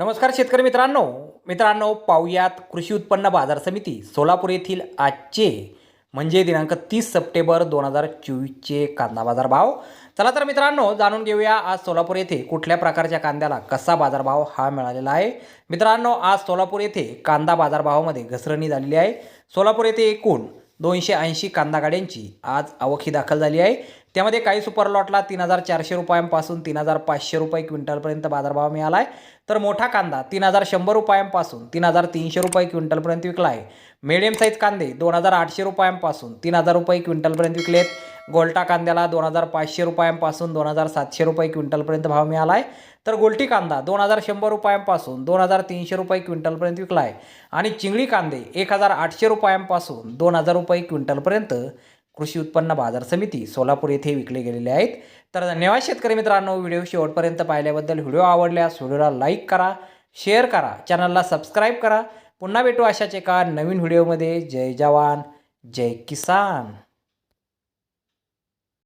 नमस्कार शेतकरी मित्रांनो. मित्रांनो पाहुयात कृषी उत्पन्न बाजार समिती सोलापूर येथील आजचे म्हणजे दिनांक तीस सप्टेंबर दोन हजार चोवीसचे कांदा बाजार भाव चला तर मित्रांनो जाणून घेऊया आज सोलापूर येथे कुठल्या प्रकारच्या कांद्याला कसा बाजारभाव हा मिळालेला आहे. मित्रांनो आज सोलापूर येथे कांदा बाजारभावामध्ये घसरणी झालेली आहे. सोलापूर येथे एकूण दोनशे ऐंशी कांदा गाड्यांची आज आवक ही दाखल झाली आहे. त्यामध्ये काही सुपर लॉटला तीन हजार चारशे रुपयांपासून तीन हजार पाचशे रुपये क्विंटलपर्यंत बाजारभाव मिळाला आहे तर मोठा कांदा तीन हजार शंभर रुपयांपासून तीन हजार तीनशे रुपये क्विंटलपर्यंत विकला आहे मिडियम साईज कांदे दोन हजार आठशे रुपयांपासून तीन हजार रुपये क्विंटलपर्यंत विकलेत. गोल्टा कांद्याला दोन हजार पाचशे रुपयांपासून दोन हजार सातशे रुपये क्विंटलपर्यंत भाव मिळाला आहे तर गोल्टी कांदा दोन हजार शंभर रुपयांपासून दोन हजार तीनशे रुपये क्विंटलपर्यंत विकला आहे आणि चिंगळी कांदे एक हजार आठशे रुपयांपासून दोन हजार रुपये क्विंटलपर्यंत कृषी उत्पन्न बाजार समिती सोलापूर येथे विकले गेलेले आहेत. तर धन्यवाद शेतकरी मित्रांनो व्हिडिओ शेवटपर्यंत पाहिल्याबद्दल व्हिडिओ आवडल्यास व्हिडिओला लाईक करा शेअर करा चॅनलला सबस्क्राईब करा. पुन्हा भेटू अशाच एका नवीन व्हिडिओमध्ये. जय जवान जय किसान.